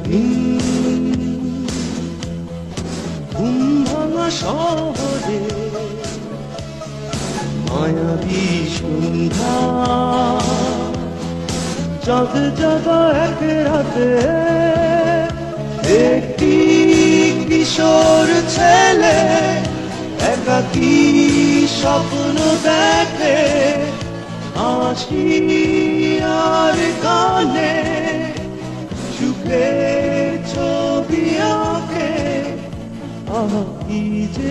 দিন। ঘুমভাঙা শহরে মায়াবী সন্ধ্যা। চাঁদ জাগা এক রাতে একটি কিশোর ছেলে একাকি স্বপ্ন দেখে আসি আর কি যে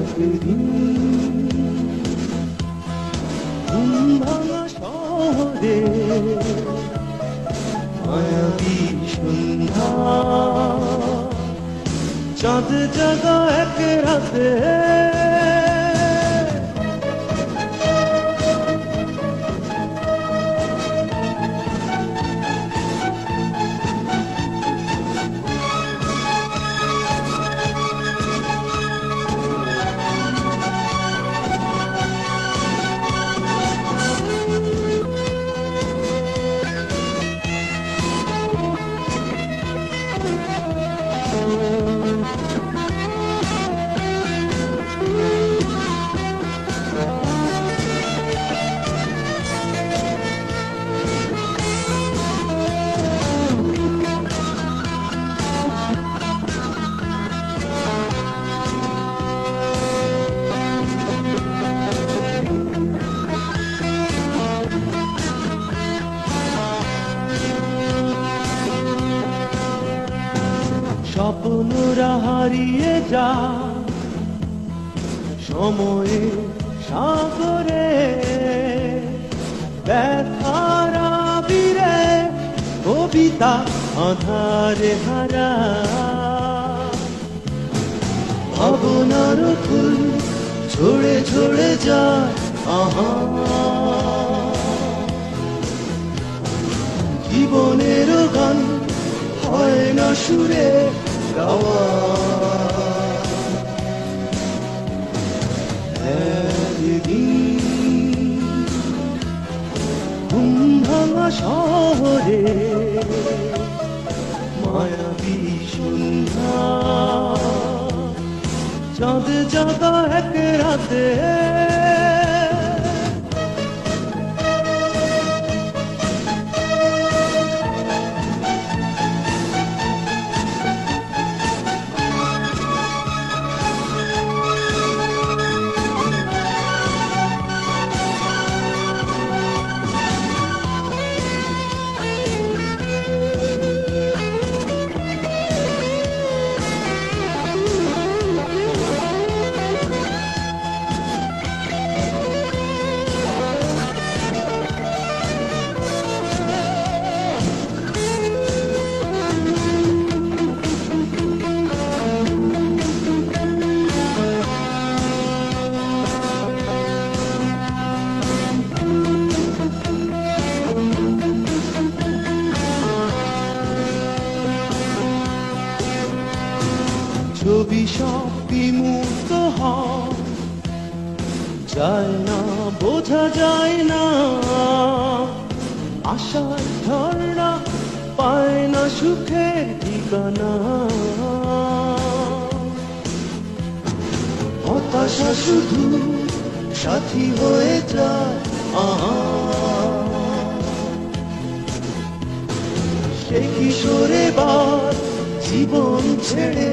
একদিন শহরে মায়াবী সন্ধ্যা চাঁদ জাগা এক রাতে স্বপ্নরা হারিয়ে যা। সময়ে সাগরে ব্যথার আবিরে কবিতা আধারে হারা ভাবনার ফুল ঝরে ঝরে যা আহা। জীবনের গান হয় না সুরে গাওয়া একদিন ঘুম ভাঙা শহরে মায়াবী সন্ধ্যা চাঁদ জাগা এক রাতে সব বিমুক্ত হয় যায় না, বোঝা যায় না। আশার ঝর্ণা পায় না সুখের ঠিকানা। হতাশা শুধু সাথী হয়ে যায় সে কিশোরে বার জীবন ছেড়ে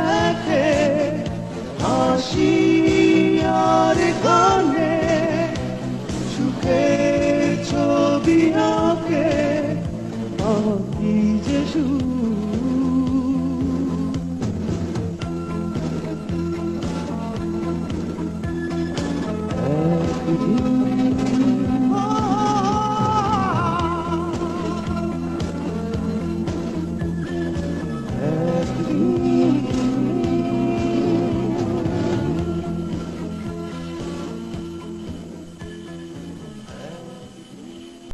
হাসিয়ার গানে সুখে ছবি আঁকে। আমি যে সুখ